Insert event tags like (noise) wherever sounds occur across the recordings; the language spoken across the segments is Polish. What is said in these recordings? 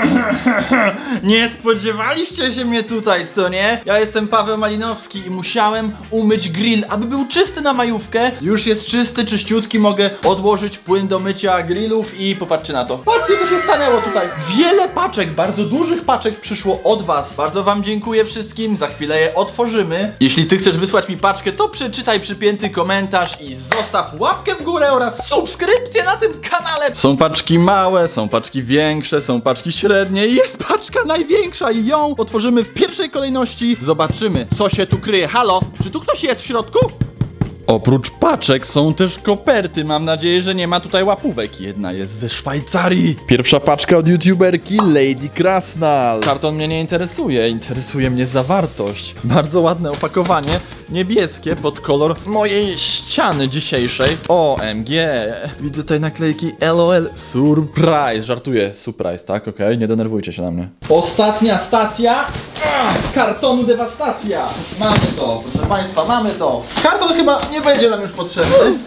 (laughs) Nie spodziewaliście się mnie tutaj, co nie? Ja jestem Paweł Malinowski i musiałem umyć grill, aby był czysty na majówkę. Już jest czysty, czyściutki, mogę odłożyć płyn do mycia grillów i popatrzcie na to. Patrzcie, co się stanęło tutaj. Wiele paczek, bardzo dużych paczek przyszło od was. Bardzo wam dziękuję wszystkim, za chwilę je otworzymy. Jeśli ty chcesz wysłać mi paczkę, to przeczytaj przypięty komentarz i zostaw łapkę w górę oraz subskrypcję na tym kanale. Są paczki małe, są paczki większe, są paczki średnie i jest paczka największa i ją otworzymy w pierwszej kolejności. Zobaczymy, co się tu kryje. Halo, czy tu ktoś jest w środku? Oprócz paczek są też koperty. Mam nadzieję, że nie ma tutaj łapówek. Jedna jest ze Szwajcarii. Pierwsza paczka od youtuberki Lady Krasnal. Karton mnie nie interesuje, interesuje mnie zawartość. Bardzo ładne opakowanie, niebieskie pod kolor mojej ściany dzisiejszej. OMG. Widzę tutaj naklejki LOL Surprise. Żartuję, surprise, tak? Okej, nie denerwujcie się na mnie. Ostatnia stacja. Kartonu dewastacja. Mamy to, proszę Państwa, mamy to. Karton chyba nie będzie nam już potrzebny.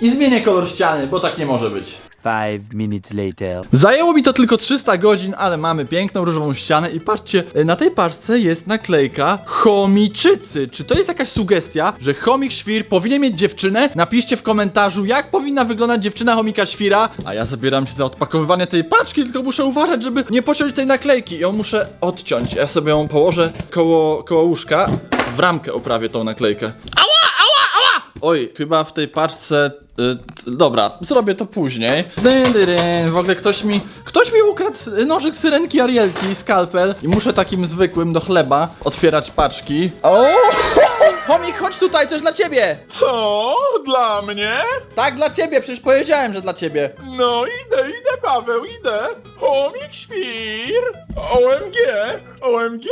I zmienię kolor ściany, bo tak nie może być. Five minutes later. Zajęło mi to tylko 300 godzin, ale mamy piękną różową ścianę i patrzcie, na tej paczce jest naklejka chomiczycy. Czy to jest jakaś sugestia, że chomik świr powinien mieć dziewczynę? Napiszcie w komentarzu, jak powinna wyglądać dziewczyna chomika świra. A ja zabieram się za odpakowywanie tej paczki, tylko muszę uważać, żeby nie pociąć tej naklejki. Ją muszę odciąć. Ja sobie ją położę koło, koło łóżka. W ramkę oprawię tą naklejkę. Oj, chyba w tej paczce. Y, dobra, zrobię to później. Dyn. W ogóle ktoś mi. Ktoś mi ukradł nożyk syrenki Arielki, skalpel. I muszę takim zwykłym do chleba otwierać paczki. O! Chomik, chodź tutaj, coś dla ciebie! Co? Dla mnie? Tak, dla ciebie, przecież powiedziałem, że dla ciebie. No idę, idę Paweł, idę. Chomik świr. OMG, OMG.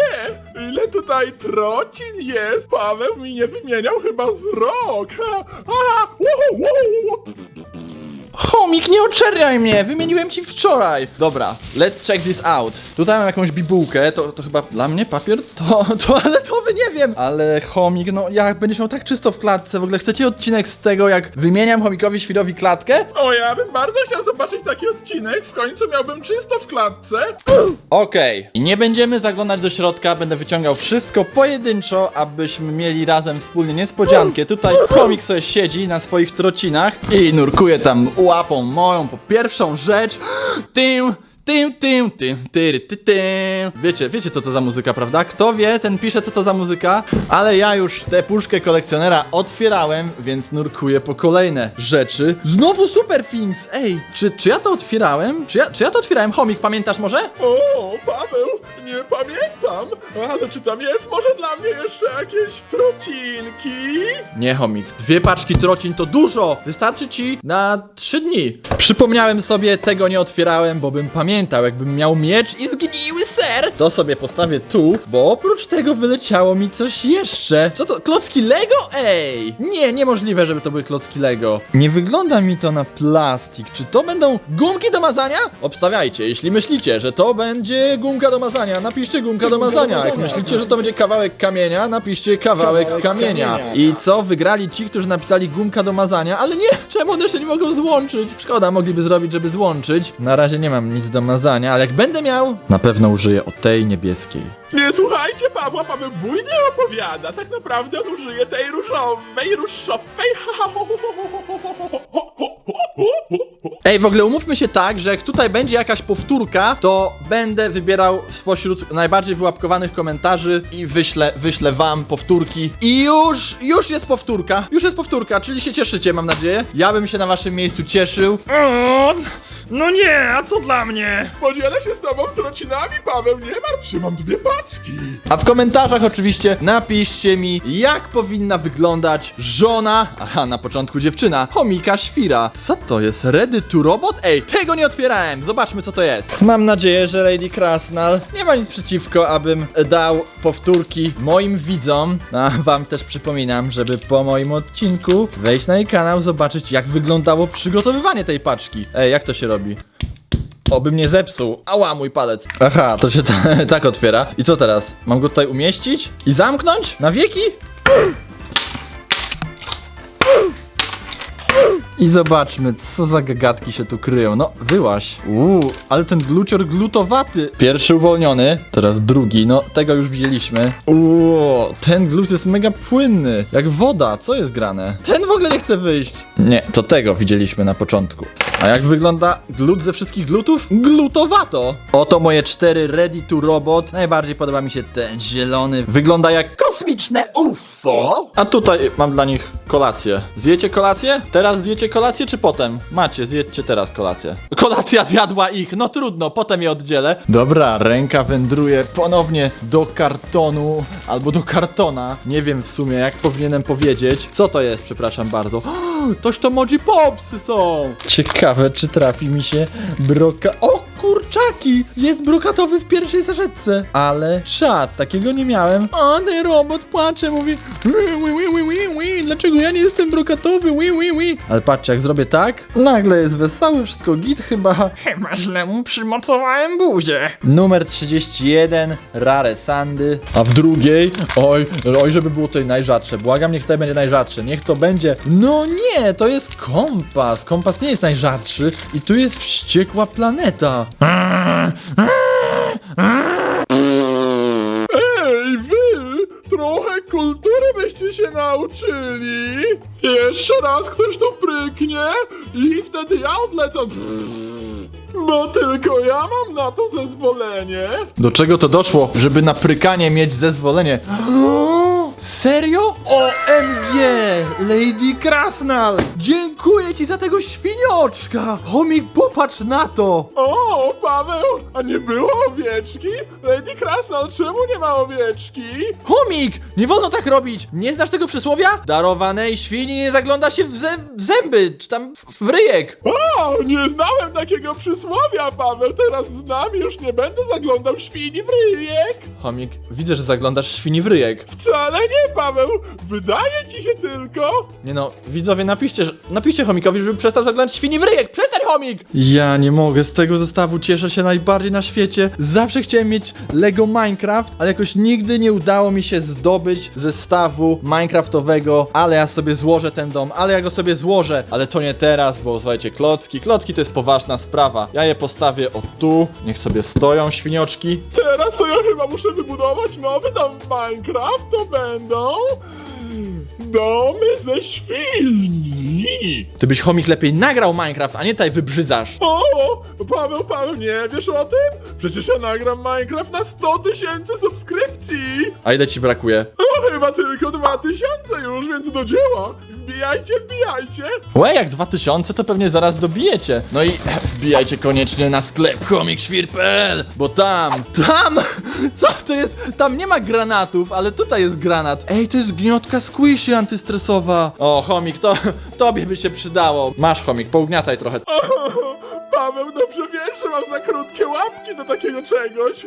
Ile tutaj trocin jest? Paweł mi nie wymieniał chyba z rok. A, a, uhu, uhu, uhu. Chomik, nie oczerniaj mnie! Wymieniłem ci wczoraj! Dobra, let's check this out. Tutaj mam jakąś bibułkę, to, to chyba dla mnie papier? (laughs) To toaletowy, nie wiem! Ale chomik, no jak będziesz miał tak czysto w klatce, w ogóle chcecie odcinek z tego, jak wymieniam chomikowi świrowi klatkę? O, ja bym bardzo chciał zobaczyć taki odcinek. W końcu miałbym czysto w klatce. Okej. I nie będziemy zaglądać do środka, będę wyciągał wszystko pojedynczo, abyśmy mieli razem wspólnie niespodziankę. Tutaj komik sobie siedzi na swoich trocinach i nurkuje tam łapą moją po pierwszą rzecz. Tym, tym, tym, tym, tyry, ty, tym. Wiecie, wiecie co to za muzyka, prawda? Kto wie, ten pisze co to za muzyka, ale ja już tę puszkę kolekcjonera otwierałem, więc nurkuję po kolejne rzeczy. Znowu Super Things! Ej, czy, czy ja to otwierałem? Czy ja, czy ja to otwierałem? Chomik, pamiętasz może? O, Paweł, nie pamiętam. Ale czy tam jest może dla mnie jeszcze jakieś trocinki? Nie, chomik. Dwie paczki trocin to dużo! Wystarczy ci na trzy dni. Przypomniałem sobie, tego nie otwierałem, bo bym pamiętał, jakbym miał miecz i zgniły ser. To sobie postawię tu, bo oprócz tego wyleciało mi coś jeszcze. Co to? Klocki Lego? Ej! Nie, niemożliwe, żeby to były klocki Lego. Nie wygląda mi to na plastik. Czy to będą gumki do mazania? Obstawiajcie, jeśli myślicie, że to będzie gumka do mazania, napiszcie gumka do mazania. Jak myślicie, że to będzie kawałek kamienia, napiszcie kawałek kamienia. I co? Wygrali ci, którzy napisali gumka do mazania, ale nie! Czemu one się nie mogą złączyć? Szkoda, mogliby zrobić, żeby złączyć. Na razie nie mam nic do ale jak będę miał, na pewno użyję o tej niebieskiej. Nie słuchajcie Pawła, Paweł bujnie opowiada. Tak naprawdę on użyje tej różowej, różowej. Ej, w ogóle umówmy się tak, że jak tutaj będzie jakaś powtórka, to będę wybierał spośród najbardziej wyłapkowanych komentarzy i wyślę, wyślę wam powtórki. I już, już jest powtórka. Już jest powtórka, czyli się cieszycie, mam nadzieję. Ja bym się na waszym miejscu cieszył. No nie, a co dla mnie? Podzielę się z tobą trocinami, Paweł, nie martw się, mam dwie paczki. A w komentarzach oczywiście napiszcie mi, jak powinna wyglądać żona, aha, na początku dziewczyna, chomika świra. Co to jest? Ready to robot? Ej, tego nie otwierałem, zobaczmy co to jest. Mam nadzieję, że Lady Krasnal nie ma nic przeciwko, abym dał powtórki moim widzom. A wam też przypominam, żeby po moim odcinku wejść na jej kanał, zobaczyć jak wyglądało przygotowywanie tej paczki. Ej, jak to się robi? Obym nie zepsuł. Ała, mój palec. Aha, to się ta, (laughs) tak otwiera. I co teraz? Mam go tutaj umieścić? I zamknąć? Na wieki? I zobaczmy, co za gagatki się tu kryją. No, wyłaś. Uuu, ale ten glucior glutowaty. Pierwszy uwolniony, teraz drugi. No, tego już widzieliśmy. Uuu, ten glut jest mega płynny. Jak woda. Co jest grane? Ten w ogóle nie chce wyjść. Nie, to tego widzieliśmy na początku. A jak wygląda glut ze wszystkich glutów? Glutowato! Oto moje cztery ready to robot. Najbardziej podoba mi się ten zielony. Wygląda jak kosmiczne UFO. A tutaj mam dla nich kolację. Zjecie kolację? Teraz zjecie kolację czy potem? Macie, zjedźcie teraz kolację. Kolacja zjadła ich, no trudno, potem je oddzielę. Dobra, ręka wędruje ponownie do kartonu albo do kartona. Nie wiem w sumie jak powinienem powiedzieć. Co to jest, przepraszam bardzo. (gasps) Toż to Moji Popsy są! Ciekawe, czy trafi mi się broka... O, kurczaki! Jest brokatowy w pierwszej saszetce. Ale szat, takiego nie miałem. A ten robot płacze, mówi wi, wi, wi, wi, wi, dlaczego ja nie jestem brokatowy, wi, wi, wi. Ale patrzcie, jak zrobię tak, nagle jest wesoły, wszystko git chyba. Chyba źle mu przymocowałem buzię. Numer 31, Rare Sandy. A w drugiej, oj, oj, żeby było tutaj najrzadsze. Błagam, niech to będzie najrzadsze. Niech to będzie. No nie, to jest kompas. Kompas nie jest najrzadszy. I tu jest wściekła planeta. Ej, wy! Trochę kultury byście się nauczyli! Jeszcze raz ktoś tu pryknie i wtedy ja odlecę. Bo tylko ja mam na to zezwolenie. Do czego to doszło, żeby na prykanie mieć zezwolenie? Serio? OMG! Lady Krasnal! Dziękuję ci za tego świnioczka! Chomik, popatrz na to! O, Paweł, a nie było owieczki? Lady Krasnal, czemu nie ma owieczki? Chomik! Nie wolno tak robić! Nie znasz tego przysłowia? Darowanej świni nie zagląda się w, zę- w zęby, czy tam w, w ryjek. O, nie znałem takiego przysłowia, Paweł. Teraz znam już nie będę zaglądał świni w ryjek. Chomik, widzę, że zaglądasz świni w ryjek. Wcale nie, Paweł. Wydaje ci się tylko. Nie no, widzowie, napiszcie, że, napiszcie chomikowi, żeby przestał zaglądać świni w ryjek! Przestań, chomik! Ja nie mogę, z tego zestawu cieszę się najbardziej na świecie. Zawsze chciałem mieć Lego Minecraft, ale jakoś nigdy nie udało mi się zdobyć zestawu Minecraftowego, ale ja sobie złożę ten dom, ale ja go sobie złożę, ale to nie teraz, bo słuchajcie, klocki, klocki to jest poważna sprawa. Ja je postawię o tu, niech sobie stoją świnioczki. Teraz to ja chyba muszę wybudować nowy dom w Minecraft. To będą. Domy ze świni. Ty byś chomik lepiej nagrał Minecraft, a nie tutaj wybrzydzasz. O, Paweł, Paweł, nie wiesz o tym? Przecież ja nagram Minecraft na 100 tysięcy subskrypcji. A ile ci brakuje? No chyba tylko 2000 już, więc do dzieła. Wbijajcie, wbijajcie. Łe, jak 2000 to pewnie zaraz dobijecie. No i (laughs) wbijajcie koniecznie na sklep chomikświr.pl, bo tam, tam, (laughs) co to jest? Tam nie ma granatów, ale tutaj jest granat. Ej, to jest gniotka squishy antystresowa. O, chomik, to tobie by się przydało. Masz chomik, pougniataj trochę. Paweł, dobrze wiesz, że mam za krótkie łapki do takiego czegoś.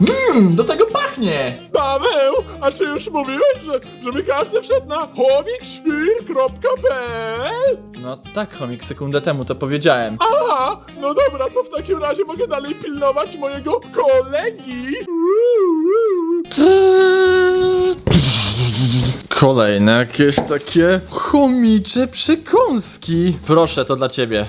Mmm, do tego pachnie. Paweł, a czy już mówiłeś, że, żeby każdy wszedł na chomikświr.pl? No tak, chomik, sekundę temu to powiedziałem. Aha, no dobra, to w takim razie mogę dalej pilnować mojego kolegi. Kolejne jakieś takie chomicze przekąski. Proszę, to dla ciebie.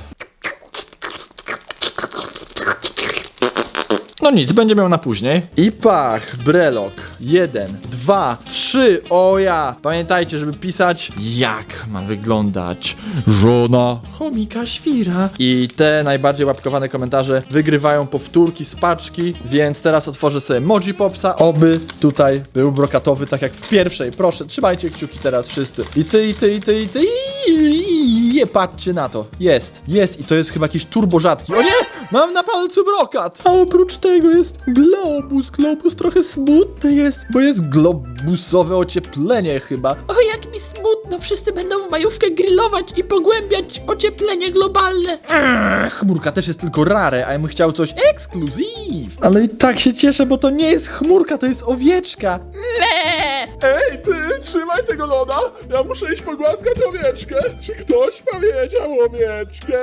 No nic, będzie miał na później. I pach, brelok. Jeden, dwa, trzy. O ja! Pamiętajcie, żeby pisać, jak ma wyglądać żona chomika świra. I te najbardziej łapkowane komentarze wygrywają powtórki z paczki, więc teraz otworzę sobie Moji Popsa. Oby tutaj był brokatowy, tak jak w pierwszej. Proszę, trzymajcie kciuki teraz wszyscy. I ty, i ty, i ty, i ty. I nie patrzcie na to. Jest, jest i to jest chyba jakiś turbo rzadki. O nie! Mam na palcu brokat! A oprócz tego jest globus. Globus trochę smutny jest, bo jest globusowe ocieplenie chyba. O, jak mi smutno, wszyscy będą w majówkę grillować i pogłębiać ocieplenie globalne. Ech, chmurka też jest tylko rare, a ja bym chciał coś ekskluzyw. Ale i tak się cieszę, bo to nie jest chmurka, to jest owieczka. Me! Ej, ty, trzymaj tego loda. Ja muszę iść pogłaskać owieczkę. Czy ktoś powiedział owieczkę?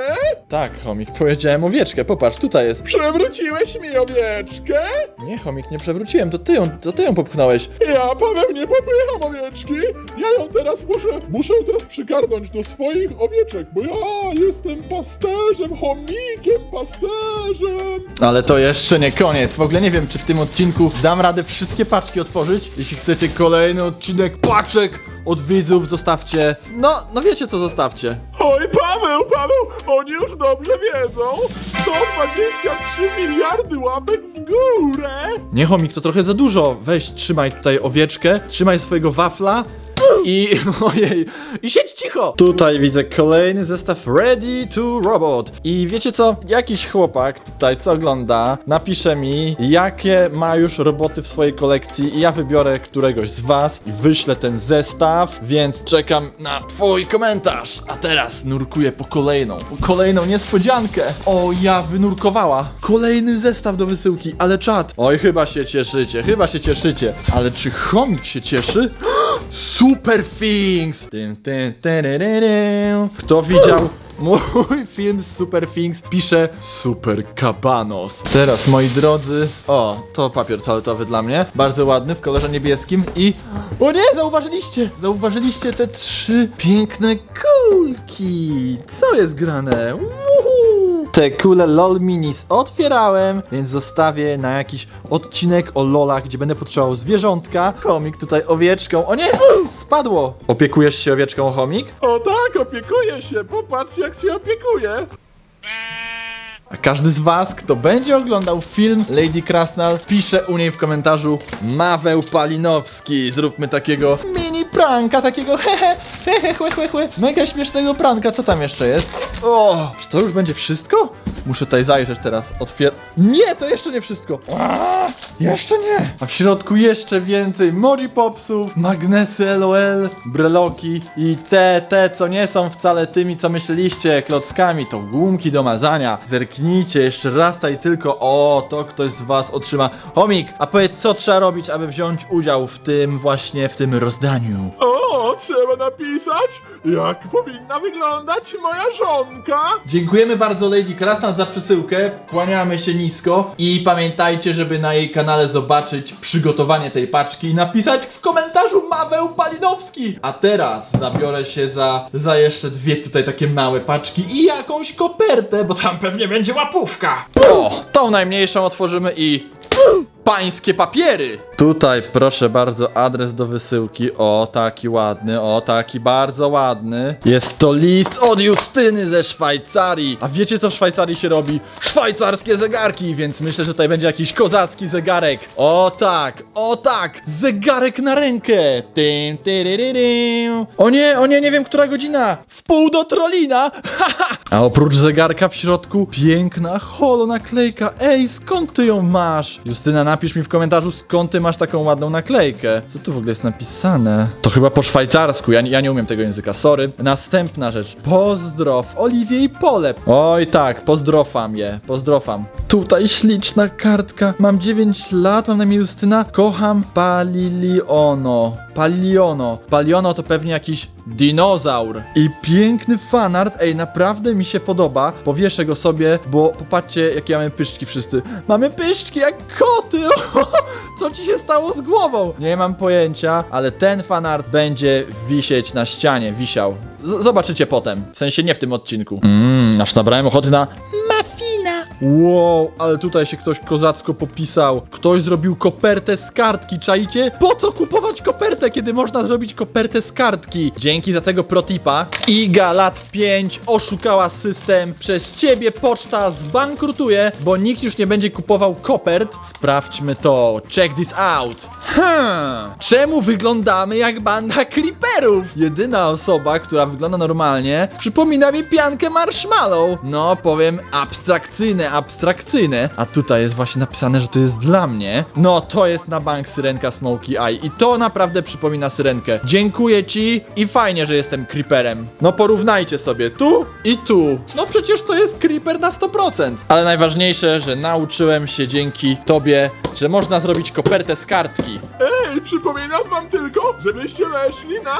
Tak, chomik, powiedziałem owieczkę, popatrz, tutaj jest. Przewróciłeś mi owieczkę? Nie, chomik, nie przewróciłem, to ty ją, to ty ją popchnąłeś. Ja, Paweł, nie popycham owieczki. Ja ją teraz muszę muszę teraz przygarnąć do swoich owieczek, bo ja jestem pasterzem, chomikiem, pasterzem. Ale to jeszcze nie koniec. W ogóle nie wiem, czy w tym odcinku dam radę wszystkie paczki otworzyć. Jeśli chcecie kolejny odcinek paczek od widzów, zostawcie. No, no wiecie co zostawcie. Oj, Paweł, Paweł, oni już dobrze wiedzą. 123 miliardy łapek w górę. Nie, chomik, to trochę za dużo. Weź, trzymaj tutaj owieczkę, trzymaj swojego wafla i (laughs) ojej, i siedź cicho! Tutaj widzę kolejny zestaw Ready to Robot. I wiecie co? Jakiś chłopak tutaj, co ogląda, napisze mi, jakie ma już roboty w swojej kolekcji i ja wybiorę któregoś z was i wyślę ten zestaw, więc czekam na twój komentarz. A teraz nurkuję po kolejną, po kolejną niespodziankę. O, ja wynurkowała. Kolejny zestaw do wysyłki, ale czat. Oj, chyba się cieszycie, chyba się cieszycie. Ale czy chomik się cieszy? (gasps) Super Things! Kto widział mój film z Super Things? Pisze Super Cabanos. Teraz, moi drodzy, o, to papier toaletowy dla mnie. Bardzo ładny, w kolorze niebieskim i... O nie, zauważyliście! Zauważyliście te trzy piękne kulki! Co jest grane? Uhu! Te kule LOL Minis otwierałem, więc zostawię na jakiś odcinek o LOLach, gdzie będę potrzebował zwierzątka. Chomik tutaj owieczką. O nie! Spadło! Opiekujesz się owieczką, chomik? O tak, opiekuję się, popatrz jak się opiekuję. A każdy z was, kto będzie oglądał film Lady Krasnal, pisze u niej w komentarzu Maweł Palinowski. Zróbmy takiego mini pranka, takiego hehe, hehe, chłe, chłe. Mega śmiesznego pranka. Co tam jeszcze jest? O, czy to już będzie wszystko? Muszę tutaj zajrzeć teraz. Otwier... Nie, to jeszcze nie wszystko. Aaa, jeszcze nie. A w środku jeszcze więcej Moji Popsów, magnesy LOL, breloki i te, te, co nie są wcale tymi, co myśleliście, klockami, to gumki do mazania. Zerknijcie jeszcze raz tutaj tylko. O, to ktoś z was otrzyma. Homik, a powiedz, co trzeba robić, aby wziąć udział w tym właśnie, w tym rozdaniu? O, trzeba napisać, jak powinna wyglądać moja żonka. Dziękujemy bardzo Lady Krasnal za przesyłkę, kłaniamy się nisko i pamiętajcie, żeby na jej kanale zobaczyć przygotowanie tej paczki i napisać w komentarzu Maweł Palinowski! A teraz zabiorę się za, za jeszcze dwie tutaj takie małe paczki i jakąś kopertę, bo tam Tam pewnie będzie łapówka. o, tą najmniejszą otworzymy i pańskie papiery. Tutaj proszę bardzo adres do wysyłki. O, taki ładny, o, taki bardzo ładny. Jest to list od Justyny ze Szwajcarii. A wiecie co w Szwajcarii się robi? Szwajcarskie zegarki, więc myślę, że tutaj będzie jakiś kozacki zegarek. O tak, o tak, zegarek na rękę. Tym, tyryryrym. O nie, o nie, nie wiem która godzina. W pół do trolina. A oprócz zegarka w środku piękna holo naklejka. Ej, skąd ty ją masz? Justyna, napisz mi w komentarzu, skąd ty masz taką ładną naklejkę. Co tu w ogóle jest napisane? To chyba po szwajcarsku, ja, nie- ja nie umiem tego języka, sorry. Następna rzecz. Pozdrow, Oliwie i Pole. Oj tak, pozdrofam je, pozdrofam. Tutaj śliczna kartka. Mam 9 lat, mam na imię Justyna. Kocham Paliliono. Paliliono. Paliono to pewnie jakiś dinozaur. I piękny fanart, ej, naprawdę mi się podoba. Powieszę go sobie, bo popatrzcie, jakie mamy pyszczki wszyscy. Mamy pyszczki jak koty! (laughs) Co ci się stało z głową? Nie mam pojęcia, ale ten fanart będzie wisieć na ścianie, wisiał. Z zobaczycie potem. W sensie nie w tym odcinku. Mmm, aż nabrałem ochoty na. Wow, ale tutaj się ktoś kozacko popisał. Ktoś zrobił kopertę z kartki, czaicie? Po co kupować kopertę, kiedy można zrobić kopertę z kartki? Dzięki za tego protipa. Iga lat 5 oszukała system. Przez ciebie poczta zbankrutuje, bo nikt już nie będzie kupował kopert. Sprawdźmy to. Check this out. Hmm. Czemu wyglądamy jak banda creeperów? Jedyna osoba, która wygląda normalnie, przypomina mi piankę marshmallow. No, powiem abstrakcyjne, abstrakcyjne. A tutaj jest właśnie napisane, że to jest dla mnie. No, to jest na bank syrenka Smokey Eye. I to naprawdę przypomina syrenkę. Dziękuję ci i fajnie, że jestem creeperem. No, porównajcie sobie tu i tu. No, przecież to jest creeper na 100%. Ale najważniejsze, że nauczyłem się dzięki tobie że można zrobić kopertę z kartki. Ej, przypominam wam tylko, żebyście weszli na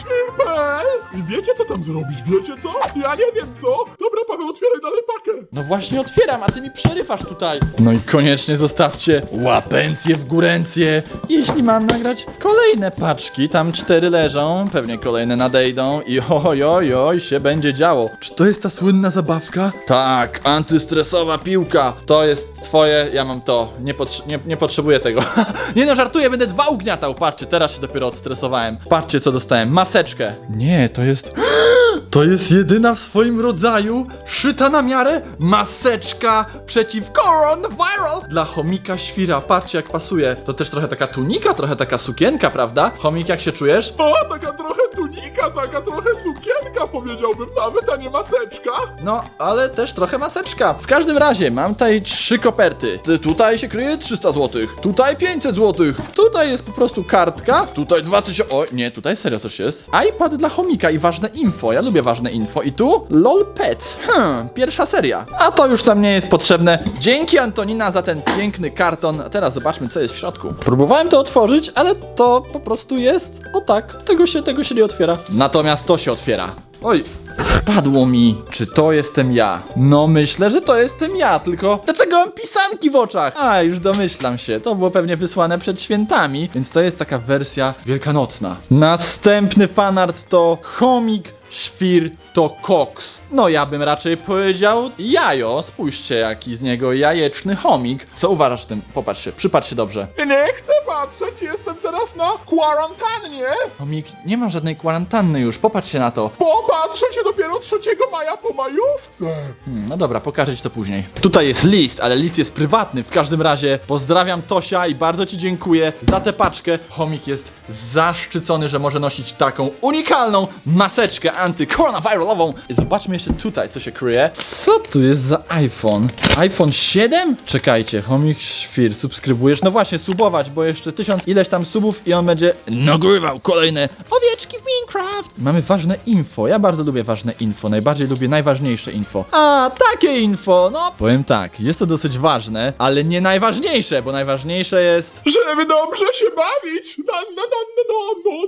homikświr.pl I wiecie co tam zrobić, wiecie co? Ja nie wiem co. Dobra, Paweł, otwieraj dalej pakę. No właśnie otwieram, a ty mi przerywasz tutaj. No i koniecznie zostawcie łapencję w górencję, jeśli mam nagrać kolejne paczki. Tam cztery leżą, pewnie kolejne nadejdą i oj, oj, oj, się będzie działo. Czy to jest ta słynna zabawka? Tak, antystresowa piłka. To jest twoje, ja mam to. Nie, potrze- nie, nie potrzebuję tego. (laughs) nie no, żartuję, będę dwa ugniatał. Patrzcie, teraz się dopiero odstresowałem. Patrzcie, co dostałem. Maseczkę. Nie, to jest... (gasps) To jest jedyna w swoim rodzaju szyta na miarę maseczka przeciw coronavirus dla chomika świra. Patrzcie jak pasuje. To też trochę taka tunika, trochę taka sukienka, prawda? Chomik, jak się czujesz? O, taka trochę tunika, taka trochę sukienka, powiedziałbym nawet, a nie maseczka. No, ale też trochę maseczka. W każdym razie, mam tutaj trzy koperty. Ty- Tutaj się kryje 300 zł, tutaj 500 zł, tutaj jest po prostu kartka, tutaj 2000... O, nie, tutaj serio coś jest. iPad dla chomika i ważne info, ja lubię ważne info. I tu LOL Pets. Hmm, pierwsza seria. A to już tam nie jest potrzebne. Dzięki Antonina za ten piękny karton. A teraz zobaczmy, co jest w środku. Próbowałem to otworzyć, ale to po prostu jest... O tak, tego się, tego się nie otwiera. Natomiast to się otwiera. Oj, spadło mi. Czy to jestem ja? No myślę, że to jestem ja, tylko dlaczego mam pisanki w oczach? A, już domyślam się. To było pewnie wysłane przed świętami, więc to jest taka wersja wielkanocna. Następny fanart to chomik Świr to koks. No ja bym raczej powiedział jajo. Spójrzcie jaki z niego jajeczny chomik. Co uważasz o tym? Popatrz się, przypatrz się dobrze. Nie chcę patrzeć, jestem teraz na kwarantannie. Chomik, nie ma żadnej kwarantanny już, popatrz się na to. Popatrzę się dopiero 3 maja po majówce. Hmm, no dobra, pokażę ci to później. Tutaj jest list, ale list jest prywatny. W każdym razie pozdrawiam Tosia i bardzo ci dziękuję za tę paczkę. Chomik jest zaszczycony, że może nosić taką unikalną maseczkę antykoronawiralową. I zobaczmy jeszcze tutaj, co się kryje. Co tu jest za iPhone? iPhone 7? Czekajcie, Chomik Świr, subskrybujesz? No właśnie, subować, bo jeszcze tysiąc ileś tam subów i on będzie nagrywał kolejne owieczki w Minecraft. Mamy ważne info. Ja bardzo lubię ważne info. Najbardziej lubię najważniejsze info. A, takie info, no. Powiem tak, jest to dosyć ważne, ale nie najważniejsze, bo najważniejsze jest... Żeby dobrze się bawić. No, no, no.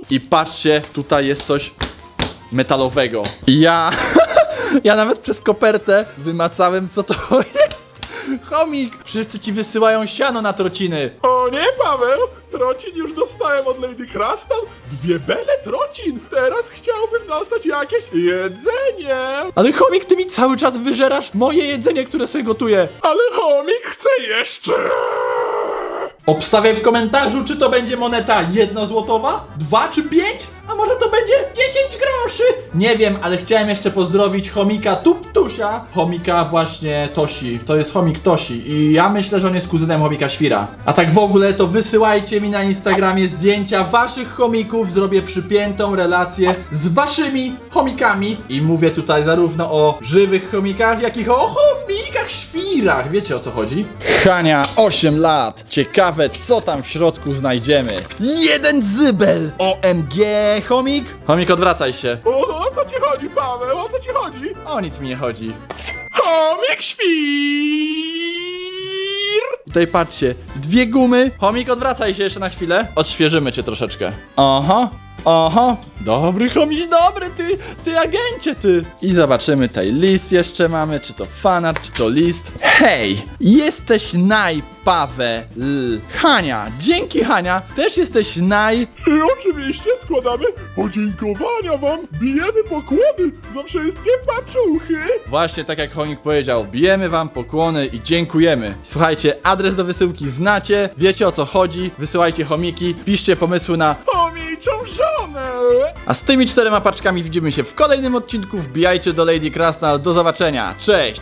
I patrzcie, tutaj jest coś metalowego. I ja... (laughs) ja nawet przez kopertę wymacałem, co to (laughs) jest. Chomik! Wszyscy ci wysyłają siano na trociny. O nie, Paweł! Trocin już dostałem od Lady Crystal. Dwie bele trocin. Teraz chciałbym dostać jakieś jedzenie. Ale chomik, ty mi cały czas wyżerasz moje jedzenie, które sobie gotuję. Ale chomik chce jeszcze. Obstawiaj w komentarzu, czy to będzie moneta jednozłotowa, dwa czy pięć, a może to będzie 10 groszy. Nie wiem, ale chciałem jeszcze pozdrowić chomika Tuptusia, chomika właśnie Tosi. To jest chomik Tosi i ja myślę, że on jest kuzynem chomika Świra. A tak w ogóle to wysyłajcie mi na Instagramie zdjęcia waszych chomików, zrobię przypiętą relację z waszymi chomikami i mówię tutaj zarówno o żywych chomikach, jak i o chomikach świrach. Wiecie o co chodzi? Hania, 8 lat. Ciekawe, co tam w środku znajdziemy. Jeden zybel! OMG, chomik? Chomik, odwracaj się. O, o co ci chodzi, Paweł? O co ci chodzi? O nic mi nie chodzi. Chomik świr! I Tutaj patrzcie, dwie gumy. Chomik, odwracaj się jeszcze na chwilę. Odświeżymy cię troszeczkę. Aha, aha. Dobry chomik, dobry ty, ty agencie ty. I zobaczymy tutaj list jeszcze mamy, czy to fanart, czy to list. Hej, jesteś naj, Paweł. Hania, dzięki Hania, też jesteś naj... I oczywiście składamy podziękowania wam. Bijemy pokłony za wszystkie paczuchy. Właśnie tak jak Chomik powiedział, bijemy wam pokłony i dziękujemy. Słuchajcie, adres do wysyłki znacie, wiecie o co chodzi, wysyłajcie chomiki, piszcie pomysły na Żonę. A z tymi czterema paczkami widzimy się w kolejnym odcinku. Wbijajcie do Lady Krasnal. Do zobaczenia. Cześć!